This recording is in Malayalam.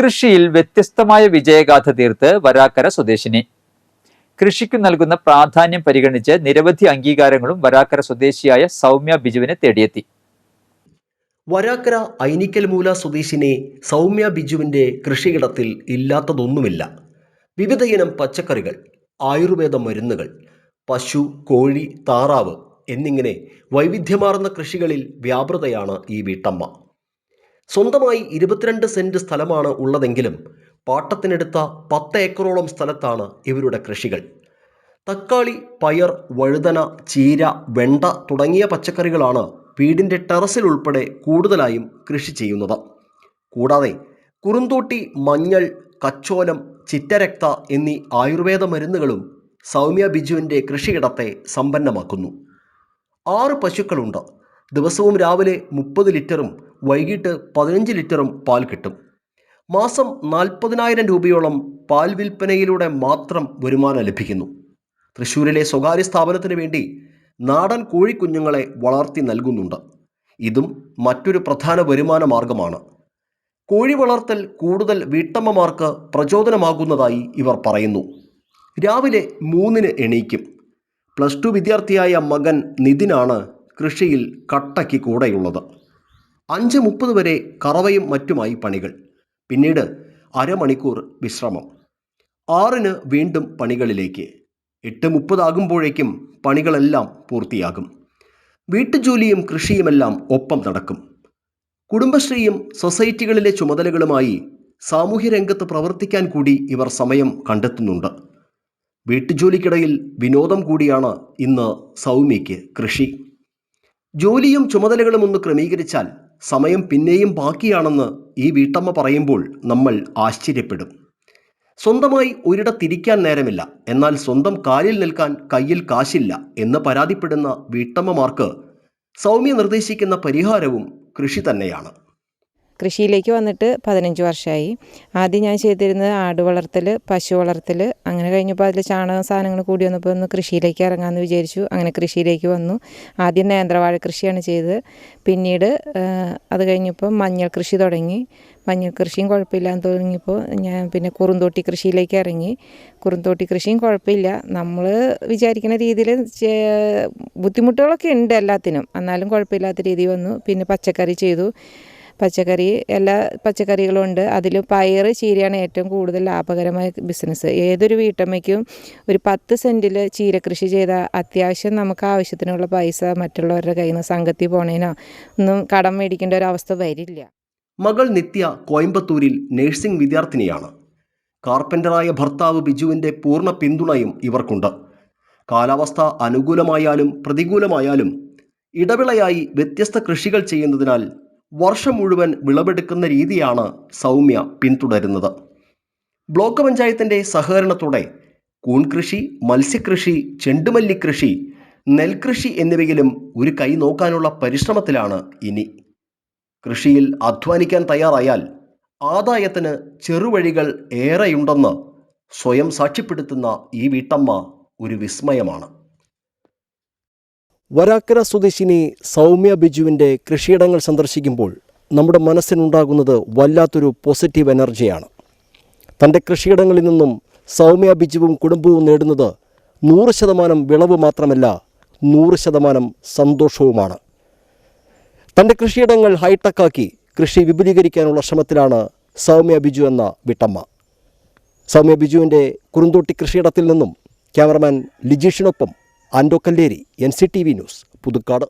നെൽകൃഷിയിൽ വ്യത്യസ്തമായ വിജയഗാഥ തീർത്ത് വരാക്കര സ്വദേശിനി. കൃഷിക്ക് നൽകുന്ന പ്രാധാന്യം പരിഗണിച്ച് നിരവധി അംഗീകാരങ്ങളും വരാക്കര സ്വദേശിയായ സൗമ്യ ബിജുവിനെ തേടിയെത്തി. വരാക്കര ഐനിക്കൽ മൂല സ്വദേശിനി സൗമ്യ ബിജുവിന്റെ കൃഷിയിടത്തിൽ ഇല്ലാത്തതൊന്നുമില്ല. വിവിധയിനം പച്ചക്കറികൾ ആയുർവേദ മരുന്നുകൾ പശു കോഴി താറാവ് എന്നിങ്ങനെ വൈവിധ്യമാർന്ന കൃഷികളിൽ വ്യാപൃതയാണ് ഈ വീട്ടമ്മ. സ്വന്തമായി ഇരുപത്തിരണ്ട് സെന്റ് സ്ഥലമാണ് ഉള്ളതെങ്കിലും പാട്ടത്തിനെടുത്ത പത്ത് ഏക്കറോളം സ്ഥലത്താണ് ഇവരുടെ കൃഷികൾ. തക്കാളി പയർ വഴുതന ചീര വെണ്ട തുടങ്ങിയ പച്ചക്കറികളാണ് വീടിന്റെ ടെറസിൽ ഉൾപ്പെടെ കൂടുതലായും കൃഷി ചെയ്യുന്നത്. കൂടാതെ കുറുന്തോട്ടി മഞ്ഞൾ കച്ചോലം ചിറ്റരക്ത എന്നീ ആയുർവേദ മരുന്നുകളും സൗമ്യ ബിജുവിന്റെ കൃഷിയിടത്തെ സമ്പന്നമാക്കുന്നു. ആറ് പശുക്കളുണ്ട്. ദിവസവും രാവിലെ മുപ്പത് ലിറ്ററും വൈകിട്ട് പതിനഞ്ച് ലിറ്ററും പാൽ കിട്ടും. മാസം നാൽപ്പതിനായിരം രൂപയോളം പാൽ വിൽപ്പനയിലൂടെ മാത്രം വരുമാനം ലഭിക്കുന്നു. തൃശ്ശൂരിലെ സ്വകാര്യ സ്ഥാപനത്തിന് വേണ്ടി നാടൻ കോഴിക്കുഞ്ഞുങ്ങളെ വളർത്തി നൽകുന്നുണ്ട്. ഇതും മറ്റൊരു പ്രധാന വരുമാന മാർഗമാണ്. കോഴി വളർത്തൽ കൂടുതൽ വീട്ടമ്മമാർക്ക് പ്രചോദനമാകുന്നതായി ഇവർ പറയുന്നു. രാവിലെ മൂന്നിന് എണീക്കും. പ്ലസ് ടു വിദ്യാർത്ഥിയായ മകൻ നിതിനാണ് കൃഷിയിൽ കട്ടയ്ക്ക് കൂടെയുള്ളത്. അഞ്ച് മുപ്പത് വരെ കറവയും മറ്റുമായി പണികൾ. പിന്നീട് അരമണിക്കൂർ വിശ്രമം. ആറിന് വീണ്ടും പണികളിലേക്ക്. എട്ട് മുപ്പതാകുമ്പോഴേക്കും പണികളെല്ലാം പൂർത്തിയാകും. വീട്ടുജോലിയും കൃഷിയുമെല്ലാം ഒപ്പം നടക്കും. കുടുംബശ്രീയും സൊസൈറ്റികളിലെ ചുമതലകളുമായി സാമൂഹ്യരംഗത്ത് പ്രവർത്തിക്കാൻ കൂടി ഇവർ സമയം കണ്ടെത്തുന്നുണ്ട്. വീട്ടുജോലിക്കിടയിൽ വിനോദം കൂടിയാണ് ഇന്ന് സൗമ്യയ്ക്ക് കൃഷി. ജോലിയും ചുമതലകളും ഒന്ന് ക്രമീകരിച്ചാൽ സമയം പിന്നെയും ബാക്കിയാണെന്ന് ഈ വീട്ടമ്മ പറയുമ്പോൾ നമ്മൾ ആശ്ചര്യപ്പെടും. സ്വന്തമായി ഒരിടത്തിരിക്കാൻ നേരമില്ല. എന്നാൽ സ്വന്തം കാലിൽ നിൽക്കാൻ കയ്യിൽ കാശില്ല എന്ന് പരാതിപ്പെടുന്ന വീട്ടമ്മമാർക്ക് സൗമ്യ നിർദ്ദേശിക്കുന്ന പരിഹാരവും കൃഷി തന്നെയാണ്. കൃഷിയിലേക്ക് വന്നിട്ട് പതിനഞ്ച് വർഷമായി ആദ്യം ഞാൻ ചെയ്തിരുന്നത് ആട് വളർത്തൽ പശു വളർത്തൽ അങ്ങനെ കഴിഞ്ഞപ്പോൾ അതിൽ ചാണക സാധനങ്ങൾ കൂടി വന്നപ്പോൾ ഒന്ന് കൃഷിയിലേക്ക് ഇറങ്ങാമെന്ന് വിചാരിച്ചു. അങ്ങനെ കൃഷിയിലേക്ക് വന്നു. ആദ്യം നേന്ത്രവാഴ കൃഷിയാണ് ചെയ്തത്. പിന്നീട് അത് കഴിഞ്ഞപ്പോൾ മഞ്ഞൾ കൃഷി തുടങ്ങി. മഞ്ഞൾ കൃഷിയും കുഴപ്പമില്ലാന്ന് തുടങ്ങിയപ്പോൾ ഞാൻ പിന്നെ കുറുന്തോട്ടി കൃഷിയിലേക്ക് ഇറങ്ങി. കുറുന്തോട്ടി കൃഷിയും കുഴപ്പമില്ല. നമ്മൾ വിചാരിക്കുന്ന രീതിയിൽ ബുദ്ധിമുട്ടുകളൊക്കെ ഉണ്ട് എല്ലാത്തിനും. എന്നാലും കുഴപ്പമില്ലാത്ത രീതി വന്നു. പിന്നെ പച്ചക്കറി ചെയ്തു. പച്ചക്കറി എല്ലാ പച്ചക്കറികളും ഉണ്ട്. അതിൽ പയർ ചീരയാണ് ഏറ്റവും കൂടുതൽ ലാഭകരമായ ബിസിനസ് ഏതൊരു വീട്ടമ്മയ്ക്കും ഒരു പത്ത് സെന്റിൽ ചീര കൃഷി ചെയ്താൽ അത്യാവശ്യം നമുക്ക് ആവശ്യത്തിനുള്ള പൈസ മറ്റുള്ളവരുടെ കയ്യിൽ നിന്ന് സംഘത്തിൽ പോണേനോ ഒന്നും കടം മേടിക്കേണ്ട ഒരു അവസ്ഥ വരില്ല. മകൾ നിത്യ കോയമ്പത്തൂരിൽ നഴ്സിംഗ് വിദ്യാർത്ഥിനിയാണ്. കാർപ്പന്ററായ ഭർത്താവ് ബിജുവിന്റെ പൂർണ പിന്തുണയും ഇവർക്കുണ്ട്. കാലാവസ്ഥ അനുകൂലമായാലും പ്രതികൂലമായാലും ഇടവിളയായി വ്യത്യസ്ത കൃഷികൾ ചെയ്യുന്നതിനാൽ വർഷം മുഴുവൻ വിളവെടുക്കുന്ന രീതിയാണ് സൗമ്യ പിന്തുടരുന്നത്. ബ്ലോക്ക് പഞ്ചായത്തിന്റെ സഹകരണത്തോടെ കൂൺകൃഷി മത്സ്യകൃഷി ചെണ്ടുമല്ലി കൃഷി നെൽകൃഷി എന്നിവയിലും ഒരു കൈ നോക്കാനുള്ള പരിശ്രമത്തിലാണ് ഇനി. കൃഷിയിൽ അധ്വാനിക്കാൻ തയ്യാറായാൽ ആദായത്തിന് ചെറുവഴികൾ ഏറെയുണ്ടെന്ന് സ്വയം സാക്ഷ്യപ്പെടുത്തുന്ന ഈ വീട്ടമ്മ ഒരു വിസ്മയമാണ്. വരാക്കര സ്വദേശിനി സൗമ്യ ബിജുവിന്റെ കൃഷിയിടങ്ങൾ സന്ദർശിക്കുമ്പോൾ നമ്മുടെ മനസ്സിനുണ്ടാകുന്നത് വല്ലാത്തൊരു പോസിറ്റീവ് എനർജിയാണ് തന്റെ കൃഷിയിടങ്ങളിൽ നിന്നും സൗമ്യ ബിജുവും കുടുംബവും നേടുന്നത് നൂറ് ശതമാനം വിളവ് മാത്രമല്ല നൂറ് ശതമാനം സന്തോഷവുമാണ്. തന്റെ കൃഷിയിടങ്ങൾ ഹൈടെക്കാക്കി കൃഷി വിപുലീകരിക്കാനുള്ള ശ്രമത്തിലാണ് സൗമ്യ ബിജു എന്ന വിട്ടമ്മ. സൗമ്യ ബിജുവിന്റെ കുറുന്തോട്ടി കൃഷിയിടത്തിൽ നിന്നും cameraman ലിജീഷിനൊപ്പം Ando Kalleri N C T V news Puthukkad.